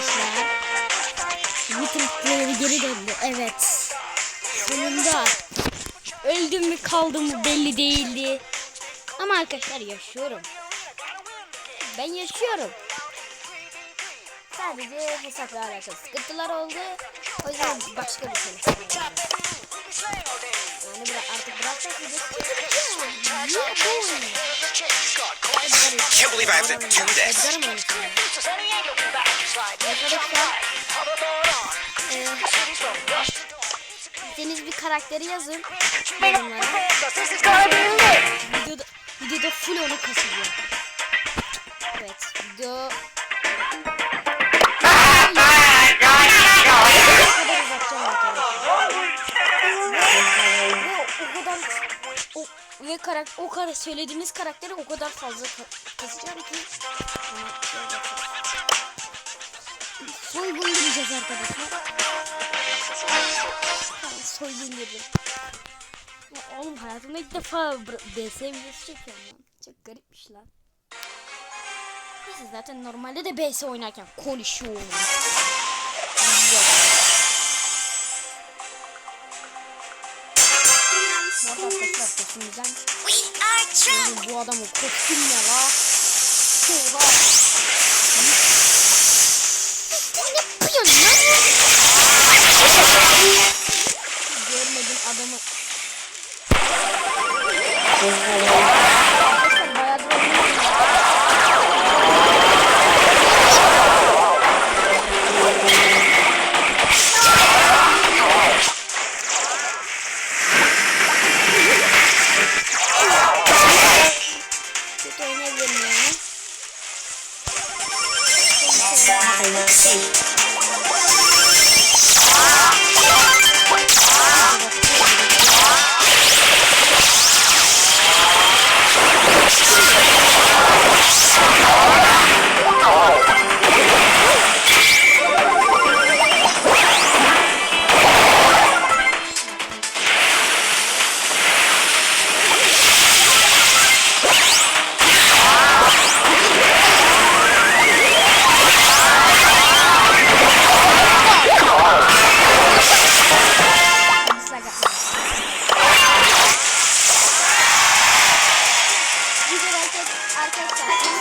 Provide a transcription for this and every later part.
arkadaşlar. Vitrinleri geri döndü. Evet. Sonunda. Öldüm mü kaldım mı belli değildi. Ama arkadaşlar yaşıyorum. Ben yaşıyorum. Sadece hesapla alakalı sıkıntılar oldu. O yüzden başka bir şey. Yani bıra artık bıraksak. Can't believe I have to do this. Edgar'ım oynasın. Arkadaşlar e, istediğiniz bir karakteri yazın yorumlara. Videoda, videoda full onu kasıyor. Evet video. Ve karakter o kadar söylediğiniz karakteri o kadar fazla ka- kasacağım ki. Soygun gireceğiz arkadaşlar. Tamam, soygun. Ya oğlum hayatımda ilk defa BS videosu çekiyorum lan. Çok garipmiş lan. Neyse zaten normalde de BS oynarken konuşuyorum. Bu arada arkadaşlar sesimizden We are Oğlum bu adam o kostüm ne la? Oha. Ne yapıyorsun lan? Görmedim adamı. Arkadaşlar bayağıdır. Kötü oynayabilirim yani.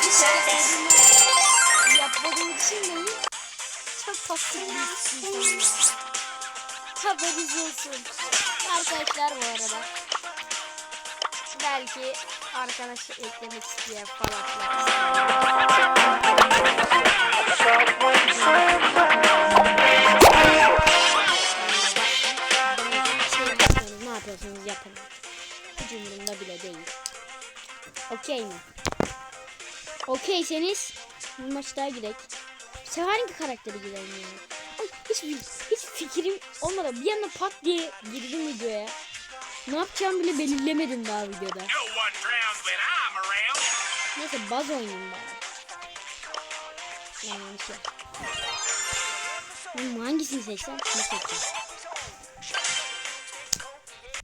Kendisi yapmadığımı düşünmeyin. Çok tatlı bir. Haberiniz olsun. Arkadaşlar bu arada. Belki arkadaş eklemek isteyen falan Okeyseniz bir maç daha. Bu sefer hangi karakteri girelim ya? Ay, hiç, hiç fikrim olmadı. Bir anda pat diye girdim videoya. Ne yapacağımı bile belirlemedim daha videoda. Neyse baz oynayayım bari. Yani şey. Oğlum hangisini seçsem? Ne seçeceğim?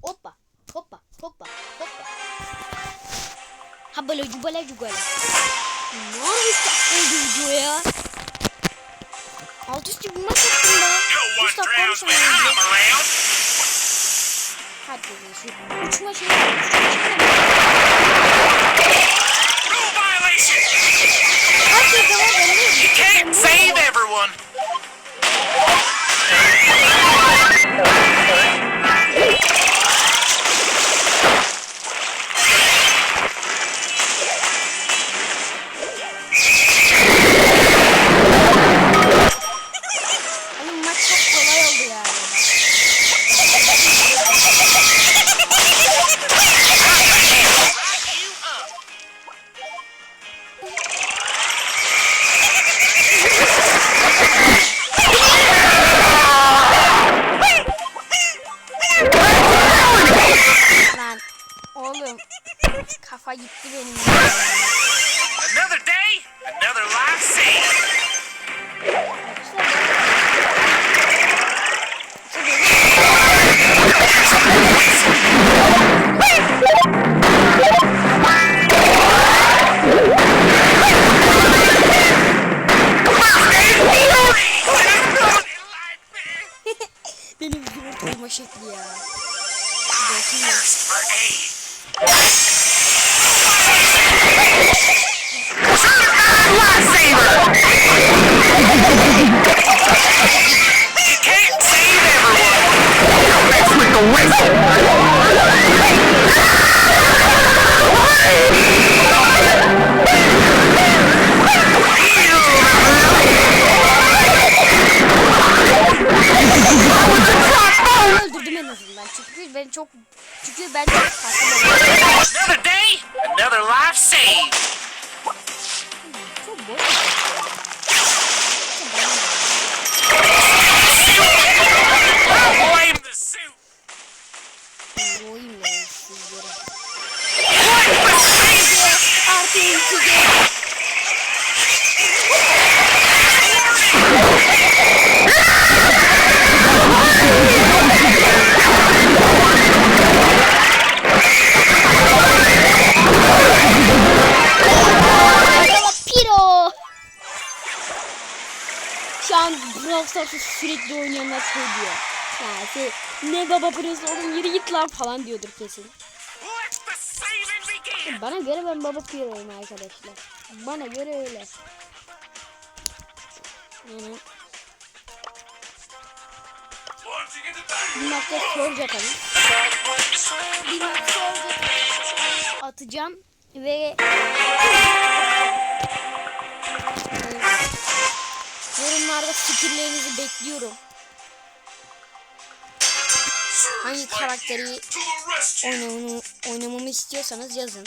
Hoppa. Hoppa. Hoppa. Hoppa. Ha böyle cubala cubala. I'll just do my thing, bir maç yaptım da. Hiç takmamış violation. oğlum? Kafa gitti benim. Another day, another life saved. Çünkü ben çok Another day, another life saved. Çok boş. Brawl Stars'ı sürekli oynayanlar şey diyor. Ya şey, ne baba Piro'su oğlum yürü git lan falan diyordur kesin. Bana göre ben baba Piro'yum arkadaşlar. Bana göre öyle. Yani bir maçta Surge atalım. Bir maç Surge atacağım ve yorumlarda fikirlerinizi bekliyorum. Hangi karakteri oynamamı, oynamamı istiyorsanız yazın.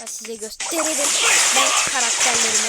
Ben size gösteririm ben karakterlerimi.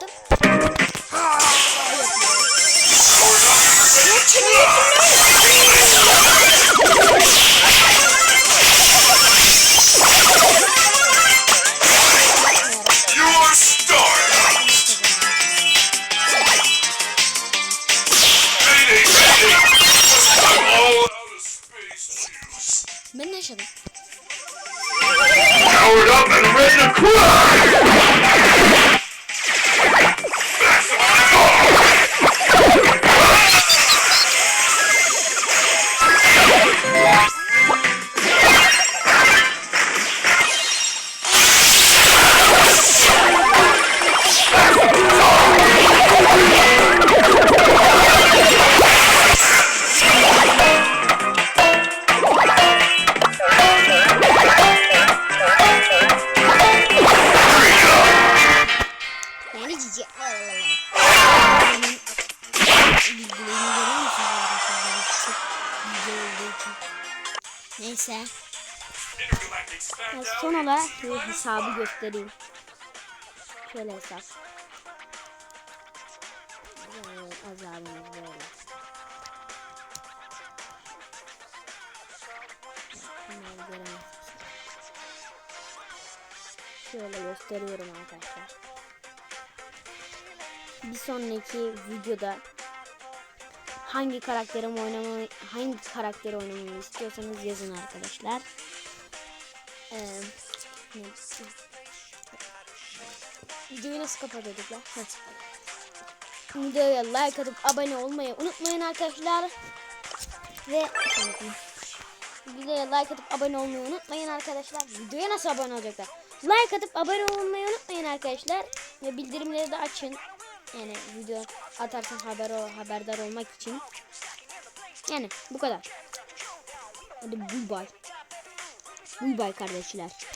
yaptım? Hesabı göstereyim. Şöyle hesap. Evet, azabımız böyle. Şöyle gösteriyorum arkadaşlar. Bir sonraki videoda hangi karakterim oynamamı hangi karakteri oynamamı istiyorsanız yazın arkadaşlar. Ee, ne- Videoyu nasıl kapatıyorduk lan? Videoya like atıp abone olmayı unutmayın arkadaşlar. Ve Videoya like atıp abone olmayı unutmayın arkadaşlar. Videoya nasıl abone olacaklar? Like atıp abone olmayı unutmayın arkadaşlar. Ve bildirimleri de açın. Yani video atarsan haber o haberdar olmak için. Yani bu kadar. Hadi bye bye. Bye bye kardeşler.